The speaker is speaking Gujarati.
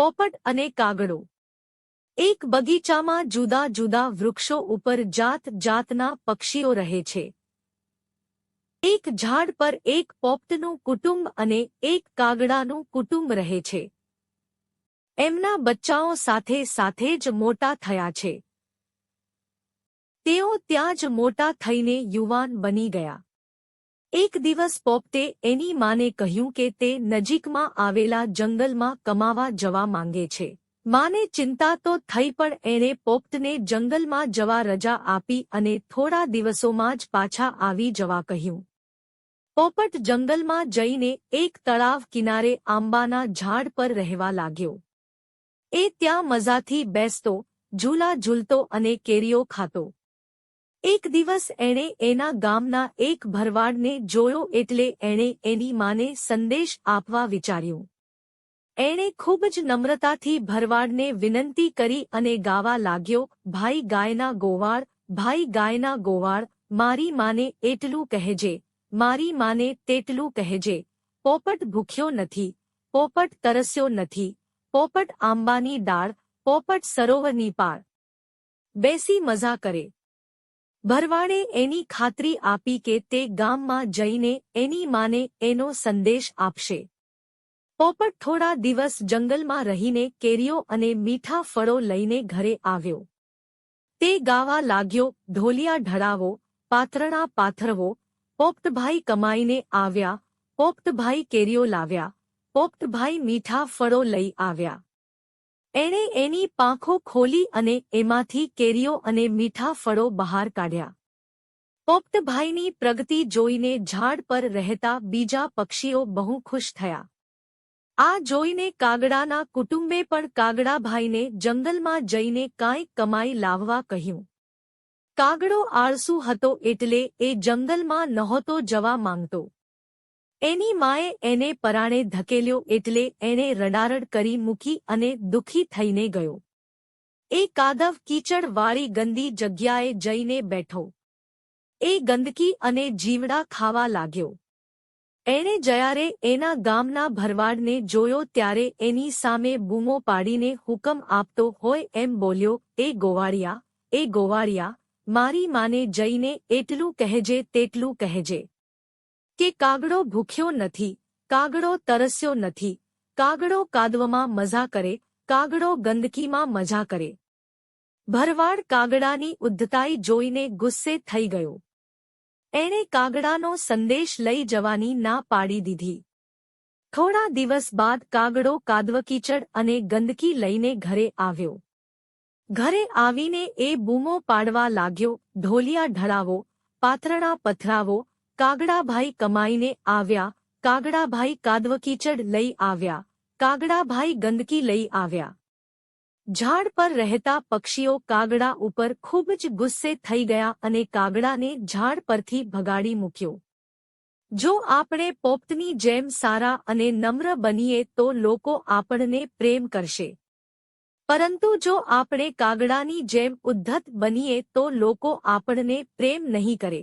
પોપટ અને કાગડો. એક બગીચામાં જુદા જુદા વૃક્ષો ઉપર જાત જાતના પક્ષીઓ રહે છે. એક ઝાડ પર એક પોપટનું કુટુંબ અને એક કાગડાનું કુટુંબ રહે છે. એમના બચ્ચાઓ સાથે સાથે જ મોટા થયા છે. તેઓ ત્યાં જ મોટા થઈને યુવાન બની ગયા. એક દિવસ પોપટે એની માને કહ્યું કે તે નજીકમાં આવેલા જંગલમાં કમાવા જવા માંગે છે. માને ચિંતા તો થઈ પણ એણે પોપટને જંગલમાં જવા રજા આપી અને થોડા દિવસોમાં જ પાછા આવી જવા કહ્યું. પોપટ જંગલમાં જઈને એક તળાવ કિનારે આંબાના ઝાડ પર રહેવા લાગ્યો. એ ત્યાં મજાથી બેસતો, ઝૂલા ઝૂલતો અને કેરીઓ ખાતો. એક દિવસ એણે એના ગામના એક ભરવાડને જોયો એટલે એણે એની માને સંદેશ આપવા વિચાર્યું. એણે ખૂબ જ નમ્રતાથી ભરવાડને વિનંતી કરી અને ગાવા લાગ્યો, ભાઈ ગાયના ગોવાળ, ભાઈ ગાયના ગોવાળ, મારી માને એટલું કહેજે, મારી માને તેટલું કહેજે, પોપટ ભૂખ્યો નથી, પોપટ તરસ્યો નથી, પોપટ આંબાની ડાળ પોપટ સરોવરની પાળ. બેસી મજા કરે. ભરવાડે એની ખાતરી આપી કે તે ગામમાં જઈને એની માને એનો સંદેશ આપશે. પોપટ થોડા દિવસ જંગલમાં રહીને કેરીઓ અને મીઠા ફળો લઈને ઘરે આવ્યો. તે ગાવા લાગ્યો, ઢોલિયા ઢળાવો પાથરણા પાથરવો, પોપટભાઈ કમાઈને આવ્યા, પોપટભાઈ કેરીઓ લાવ્યા, પોપટભાઈ મીઠા ફળો લઈ આવ્યા. એણે એની પાંખો ખોલી અને એમાંથી કેરીઓ અને મીઠા ફળો બહાર કાઢ્યા. પોપટભાઈની પ્રગતિ જોઈને ઝાડ પર રહેતા બીજા પક્ષીઓ બહુ ખુશ થયા. આ જોઈને કાગડાના કુટુંબે પણ કાગડાભાઈને જંગલમાં જઈને કાંઈ કમાઈ લાવવા કહ્યું. કાગડો આળસુ હતો એટલે એ જંગલમાં નહોતો જવા માંગતો. એની માએ એને પરાણે ધકેલ્યો એટલે એણે રડારડ કરી મૂકી અને દુઃખી થઈને ગયો. એ કાદવ કીચડવાળી ગંદી જગ્યાએ જઈને બેઠો. એ ગંદકી અને જીવડા ખાવા લાગ્યો. એણે જયારે એના ગામના ભરવાડને જોયો ત્યારે એની સામે બૂમો પાડીને હુકમ આપતો હોય એમ બોલ્યો, એ ગોવાળિયા એ ગોવાળિયા, મારી માને જઈને એટલું કહેજે તેટલું કહેજે. કે કાગડો ભૂખ્યો નથી, કાગડો તરસ્યો નથી, કાગડો કાદવમાં મજા કરે, કાગડો ગંદકીમાં મજા કરે. ભરવાડ કાગડાની ઉદ્ધતાઈ જોઈને ગુસ્સે થઈ ગયો. એણે કાગડાનો સંદેશ લઈ જવાની ના પાડી દીધી. થોડા દિવસ બાદ કાગડો કાદવકીચડ અને ગંદકી લઈને ઘરે આવ્યો. ઘરે આવીને એ બૂમો પાડવા લાગ્યો, ઢોલિયા ઢળાવો, પાથરણા પથરાવો કાગડાભાઈ કમાઈને આવ્યા, કાગડાભાઈ કાદવકીચડ લઈ આવ્યા, કાગડાભાઈ ગંદકી લઈ આવ્યા. ઝાડ પર રહેતા પક્ષીઓ કાગડા ઉપર ખૂબ જ ગુસ્સે થઈ ગયા અને કાગડાને ઝાડ પરથી ભગાડી મૂક્યો. જો આપણે પોપ્તની જેમ સારા અને નમ્ર બનીએ તો લોકો આપણને પ્રેમ કરશે. પરંતુ જો આપણે કાગડાની જેમ ઉદ્ધત બનીએ તો લોકો આપણને પ્રેમ નહીં કરે.